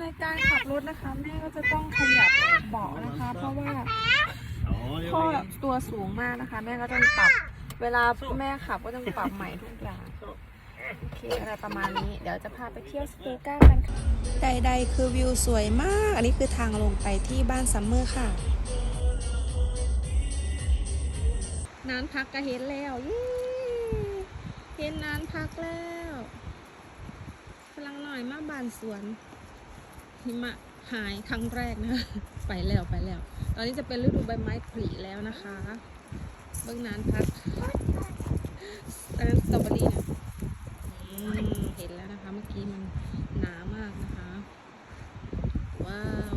ในการขับรถนะคะ แม่ก็จะต้องขยับเบาะนะคะ เพราะว่าพ่อตัวสูงมากนะคะ แม่ก็ต้องปรับเวลาแม่ขับก็ต้องปรับใหม่ทุกอย่างโอเคอะไรประมาณนี้ เดี๋ยวจะพาไปเที่ยวสกูก้ากันค่ะใดๆคือวิวสวยมาก อันนี้คือทางลงไปที่บ้านซัมเมอร์ค่ะนานพักก็เห็นแล้วเย้เห็นนานพักแล้วพลังหน่อยมาบานสวน หิมะหายครั้งแรกนะ ไปแล้วไปแล้ว ตอนนี้จะเป็นฤดูใบไม้ผลิแล้วนะคะ เบื้องนานพักอันนั้นสตรอเบอรี่นะเห็นแล้วนะคะเมื่อกี้มันหนามากนะคะ ว้าว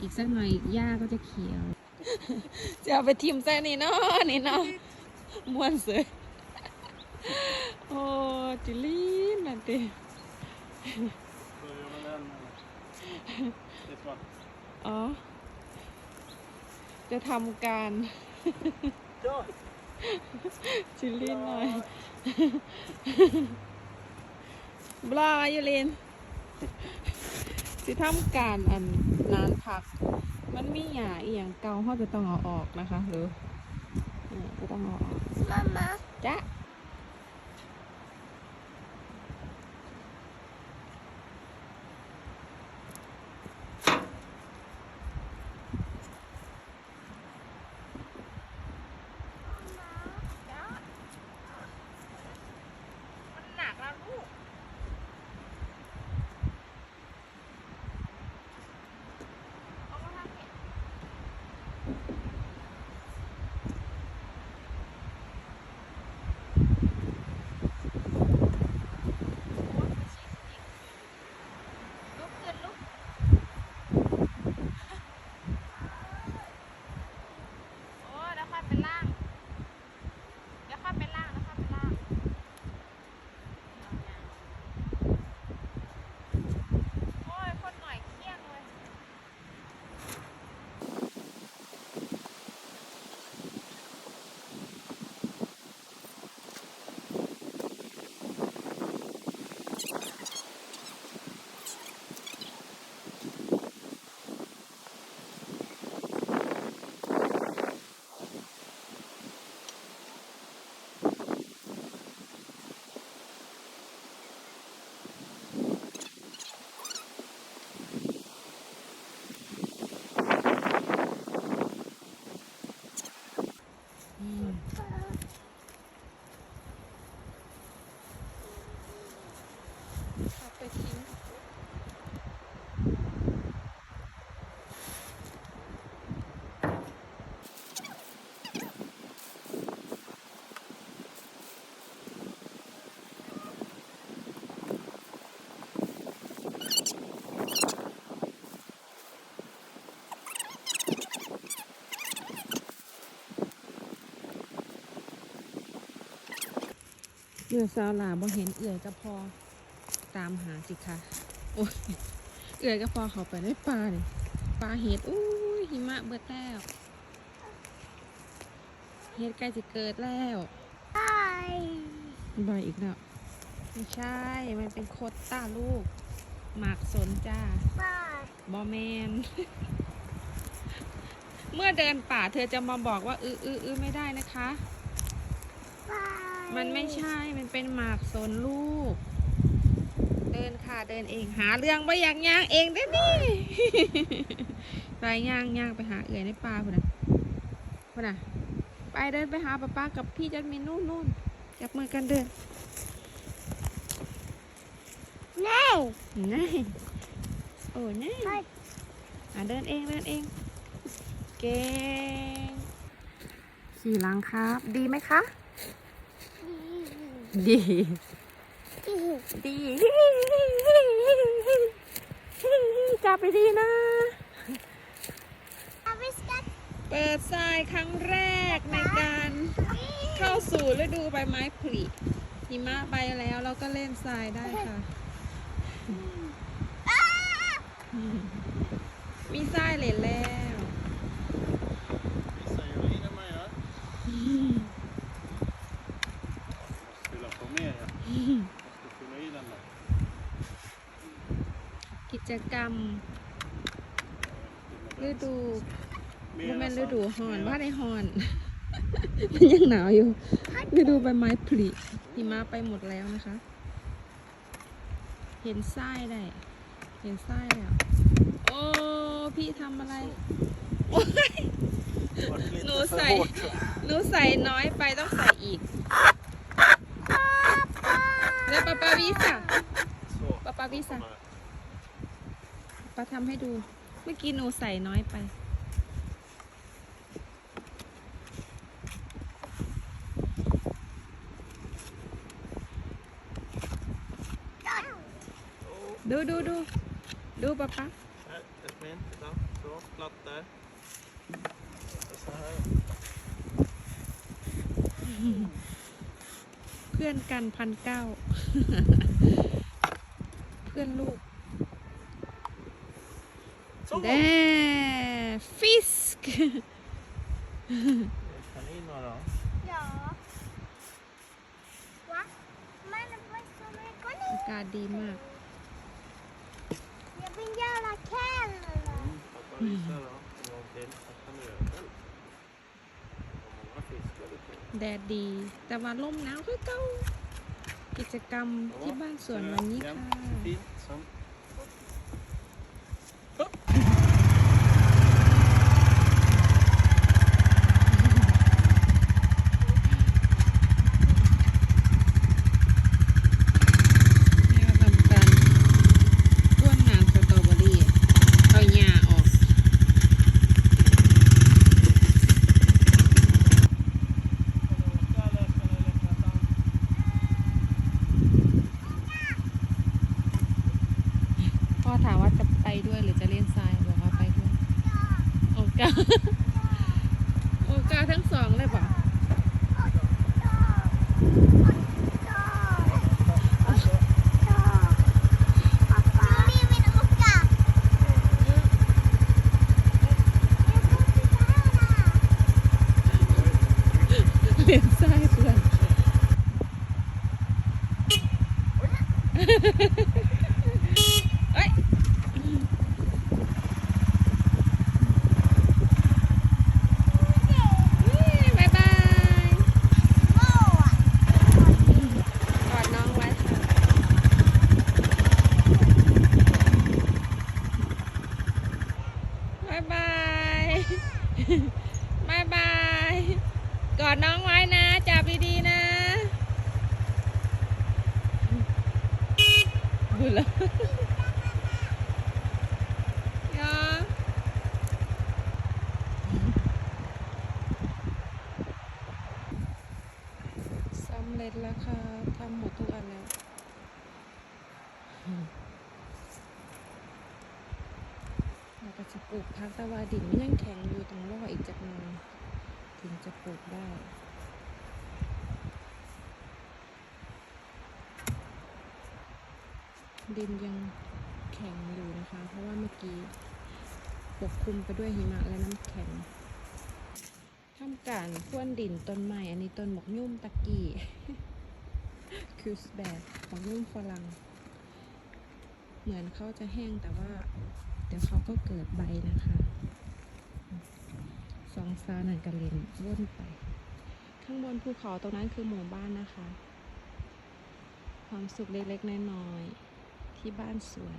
อีกสักหน่อยหญ้าก็จะเขียว จะเอาไปทิมใส่นี่เนาะนี่เนาะม้วนเสือโอ้จิลีนนั่นเต้ อ๋อ จะทำการจิลลินหน่อย บลาอยู่เลนสิทำการอันนานพัก มันมีหยาอีหยังเกาเขาจะต้องเอาออกนะคะ หรือเนี่ยจะต้องเอาออกมามาจ้ะ เมื่อสาวลาบ่เห็นเอื่อยก็พอตามหาสิคะโอ้ยเอื่อยก็พอเขาไปในป่านี่ป่าเห็ดอู้หิมะเบิดแล้วเห็ดใกล้จะเกิดแล้วไปบอยอีกแล้วไม่ใช่ มันเป็นโคตต้าลูก หมากสนจ้าบอแมน เมื่อเดินป่าเธอจะมาบอกว่า อื้ออื้ออื้อไม่ได้นะคะ มันไม่ใช่ มันเป็นหมากสนลูก เดินค่ะเดินเองหาเรื่องว่าอยากย่างเองได้อนี่ไปย่างย่างไปหาเอื่อยในป่าพุ่นนะพุ่นนะไปเดินไปหาป้าป้ากับพี่จัดมินนู่นนู่นจับมือกันเดินแน่นี่โอ้นี่ไปอะเดินเองเดินเอง เก่งขี่หลังครับ ดีไหมคะ ดี ดีจับไปดีนะอาวิสกัสเปิดทรายครั้งแรกในการเข้าสู่ฤดูใบไม้ผลิหิมะไปแล้วเราก็เล่นทรายได้ค่ะ มีทรายเหลนแล้ว Säger du in mig ja? Fylla på mer ja. Jag ska fylla i den där. กิจกรรม ฤดูโมเมนฤดูฮอนว่าในฮอน มันยังหนาวอยู่ ฤดูใบไม้ผลิหิมะไปหมดแล้วนะคะ เห็นไส้ได้ เห็นไส้แล้ว โอ้พี่ทำอะไรโอ้ยหนูใส่หนูใส่น้อยไปต้องใส่อีกแล้วปาปาวิสอะ Så. ปาปาวิสอะ Kommer. ปาทำให้ดู เมื่อกี้หนูใส่น้อยไป ดูดูดูดูป๊าป๊า Här, Jasmin, titta. Så, platt där. Och så här. เพื่อนกันพันเก้า เพื่อนลูก Så! แด่ฟิสก Kaniner då? Ja. Va? Men vad ska man gå อากาศดีมาก Jag vill göra kväll. Pappa visar då. En gång till. Här kan du göra själv. Vad många fiskar du får. แดดดี แต่ว่าลมหนาวคือเก่ากิจกรรมที่บ้านสวนวันนี้ค่ะ Fint. Sen. นี่เราทำการก้วนน้ำสตรอเบอรี่เอาหญ้าออก พ่อถามว่าจะไปด้วยหรือจะเล่นทรายบอกว่าไปด้วย โอกา โอกาทั้งสองเลยป่ะ Pappa. Nu vill vi åka. Jag får inte höra. เล่นทรายเพื่อนเอ้ยนี่บ๊ายบาย Åh. กอดน้องไว้ค่ะบายบาย บายบาย กอดน้องไว้นะ จับดีๆนะ บุญแล้วสำเร็จแล้วค่ะทำหมดทุกอันแล้วเราก็จะปลูกพักแต่ว่าดินมันยังแข็งอยู่ต้องรออีกจากนึงถึงจะปลูกได้ ดินยังแข็งอยู่นะคะ เพราะว่าเมื่อกี้ปกคลุมไปด้วยหิมะและน้ำแข็งทำการพ่วนดินต้นไม้อันนี้ต้นหมกยุ่มตะกี้คิวสแบกหมกยุ่มฝรั่งเหมือนเขาจะแห้งแต่ว่า เดี๋ยวเขาก็เกิดใบนะคะสองซาหนันกระเลนว่นไป ข้างบนภูเขาตรงนั้นคือหมู่บ้านนะคะ ความสุขเล็กๆน้อยๆ ที่บ้านสวน